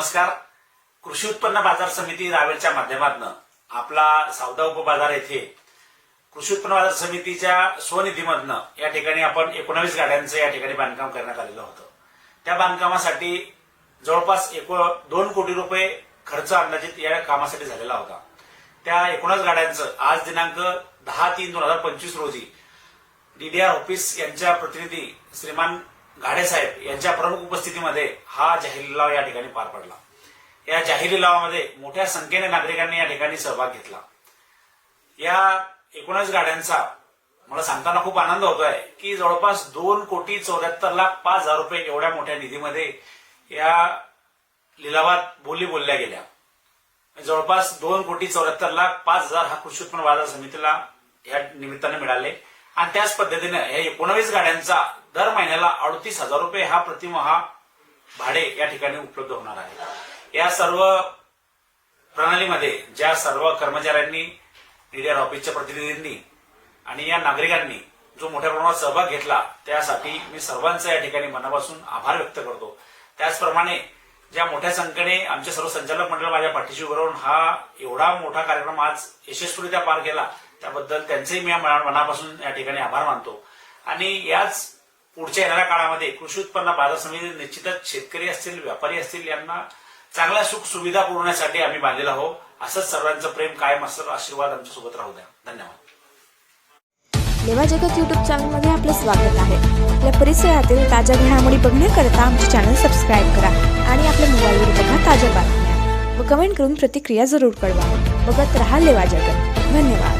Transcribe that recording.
नमस्कार. कृषी उत्पन्न बाजार समिती रावेरच्या माध्यमातून आपला सावदा उपबाजार येथे कृषी उत्पन्न बाजार समितीच्या स्वनिधीमधनं या ठिकाणी आपण एकोणावीस गाड्यांचं या ठिकाणी बांधकाम करण्यात आलेलं होतं. त्या बांधकामासाठी जवळपास एको दोन कोटी रुपये खर्च अंदाजित या कामासाठी झालेला होता. त्या एकोणास गाड्यांचं आज दिनांक दहा तीन दोन हजार पंचवीस रोजी डीडीआर ऑफिस यांच्या प्रतिनिधी श्रीमान घाडे साहेब यांच्या प्रमुख उपस्थितीमध्ये हा जाहीर लिलाव या ठिकाणी पार पडला. या जाहीर लिलावामध्ये मोठ्या संख्येने नागरिकांनी या ठिकाणी सहभाग घेतला. या एकोणीस गाड्यांचा मला सांगताना खूप आनंद होतोय की जवळपास दोन कोटी चौऱ्याहत्तर लाख पाच हजार रुपये एवढ्या मोठ्या निधीमध्ये या लिलावात बोली बोलल्या गेल्या. जवळपास दोन कोटी चौऱ्याहत्तर लाख पाच हजार हा कृषी उत्पन्न बाजार समितीला या निमित्ताने मिळाले. आणि त्याच पद्धतीनं या एकोणावीस गाड्यांचा दर महिन्याला अडतीस हजार रुपये हा प्रतिमहा भाडे या ठिकाणी उपलब्ध होणार आहे. या सर्व प्रणालीमध्ये ज्या सर्व कर्मचाऱ्यांनी डीडीआर ऑफिसच्या प्रतिनिधींनी आणि या नागरिकांनी जो मोठ्या प्रमाणात सहभाग घेतला त्यासाठी मी सर्वांचा या ठिकाणी मनापासून आभार व्यक्त करतो. त्याचप्रमाणे ज्या मोठ्या संख्येने आमचे सर्व संचालक मंडळ माझ्या पाठीशी उभं राहून हा एवढा मोठा कार्यक्रम आज यशस्वीरित्या पार केला त्याबद्दल त्यांचेही मी मनापासून या ठिकाणी आभार मानतो. आणि याच पुढच्या येणाऱ्या काळामध्ये कृषी उत्पन्न बाजार समिती निश्चितच शेतकरी असतील व्यापारी असतील यांना चांगल्या सुख सुविधा पुरवण्यासाठी आम्ही बांधलेला आहोत. असंच सर्वांचं प्रेम कायम असं आशीर्वाद आमच्यासोबत राहू द्या. धन्यवाद. लेवा जगत यूट्यूब चॅनलमध्ये आपलं स्वागत आहे. आपल्या परिसरातील ताज्या घडामोडी बघण्याकरता आमचे चॅनल सबस्क्राईब करा आणि आपल्या मोबाईलवर बघा ताज्या बातम्या. व कमेंट करून प्रतिक्रिया जरूर कळवा. बघत राहा लेवा जगत. धन्यवाद.